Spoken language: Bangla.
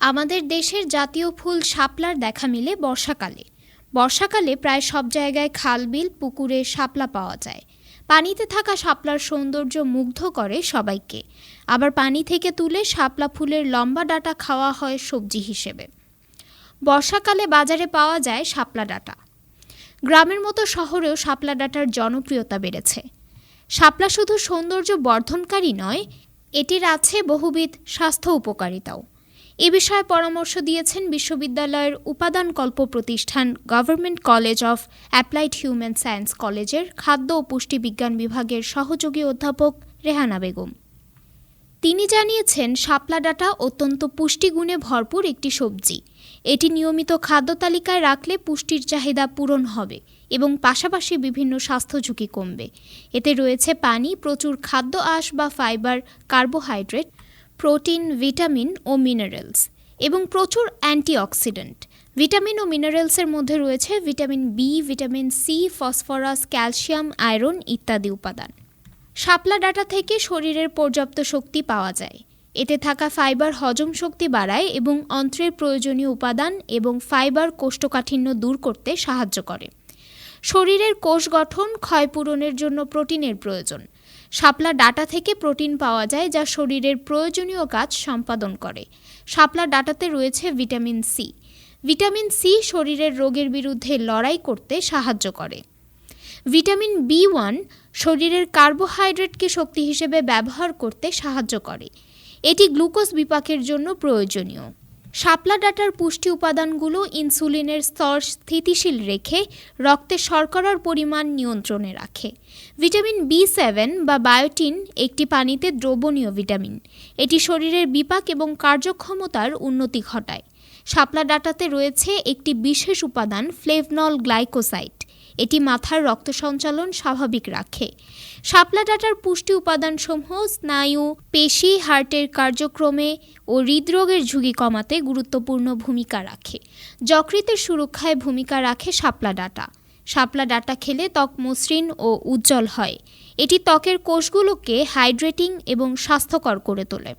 আমাদের দেশের জাতীয় ফুল শাপলার দেখা মিলে বর্ষাকালে। বর্ষাকালে প্রায় সব জায়গায় খাল বিল পুকুরে শাপলা পাওয়া যায়। পানিতে থাকা শাপলার সৌন্দর্য মুগ্ধ করে সবাইকে। আবার পানি থেকে তুলে শাপলা ফুলের লম্বা ডাঁটা খাওয়া হয় সবজি হিসেবে। বর্ষাকালে বাজারে পাওয়া যায় শাপলা ডাঁটা। গ্রামের মতো শহরেও শাপলা ডাঁটার জনপ্রিয়তা বেড়েছে। শাপলা শুধু সৌন্দর্য বর্ধনকারী নয়, এটির আছে বহুবিধ স্বাস্থ্য উপকারিতাও। এ বিষয়ে পরামর্শ দিয়েছেন বিশ্ববিদ্যালয়ের উপাদানকল্প প্রতিষ্ঠান government college of applied human science কলেজের খাদ্য ও পুষ্টিবিজ্ঞান বিভাগের সহযোগী অধ্যাপক রেহানা বেগম। তিনি জানিয়েছেন, শাপলা ডাঁটা অত্যন্ত পুষ্টিগুণে ভরপুর একটি সবজি। এটি নিয়মিত খাদ্য তালিকায় রাখলে পুষ্টির চাহিদা পূরণ হবে এবং পাশাপাশি বিভিন্ন স্বাস্থ্য ঝুঁকি কমবে। এতে রয়েছে পানি, প্রচুর খাদ্য আঁশ বা ফাইবার, কার্বোহাইড্রেট প্রোটিন, ভিটামিন ও মিনারেলস এবং প্রচুর অ্যান্টিঅক্সিডেন্ট। ভিটামিন ও মিনারেলসের মধ্যে রয়েছে vitamin B vitamin C phosphorus, calcium, iron ইত্যাদি উপাদান। শাপলা ডাঁটা থেকে শরীরের পর্যাপ্ত শক্তি পাওয়া যায়। এতে থাকা ফাইবার হজম শক্তি বাড়ায় এবং অন্ত্রের প্রয়োজনীয় উপাদান এবং ফাইবার কোষ্ঠকাঠিন্য দূর করতে সাহায্য করে। শরীরের কোষ গঠন ক্ষয়পূরণের জন্য প্রোটিনের প্রয়োজন। শাপলা ডাটা থেকে প্রোটিন পাওয়া যায় যা শরীরের প্রয়োজনীয় কাজ সম্পাদন করে। শাপলা ডাটাতে রয়েছে ভিটামিন সি। ভিটামিন সি শরীরের রোগের বিরুদ্ধে লড়াই করতে সাহায্য করে। ভিটামিন বি ওয়ান শরীরের কার্বোহাইড্রেটকে শক্তি হিসেবে ব্যবহার করতে সাহায্য করে। এটি গ্লুকোজ বিপাকের জন্য প্রয়োজনীয়। শাপলা ডাটার পুষ্টি উপাদানগুলো ইনসুলিনের স্তর স্থিতিশীল রেখে রক্তে শর্করার পরিমাণ নিয়ন্ত্রণে রাখে। ভিটামিন বি সেভেন বা বায়োটিন একটি পানিতে দ্রবণীয় ভিটামিন। এটি শরীরের বিপাক এবং কার্যক্ষমতার উন্নতি ঘটায়। শাপলা ডাটাতে রয়েছে একটি বিশেষ উপাদান, ফ্লেভনল গ্লাইকোসাইড এটি মাথার রক্ত সঞ্চালন স্বাভাবিক রাখে। শাপলা ডাটার পুষ্টি উপাদানসমূহ স্নায়ু, পেশি, হার্টের কার্যক্রমে ও হৃদরোগের ঝুঁকি কমাতে গুরুত্বপূর্ণ ভূমিকা রাখে। যকৃতের সুরক্ষায় ভূমিকা রাখে শাপলা ডাটা। শাপলা ডাটা খেলে ত্বক মসৃণ ও উজ্জ্বল হয়। এটি ত্বকের কোষগুলোকে হাইড্রেটিং এবং স্বাস্থ্যকর করে তোলে।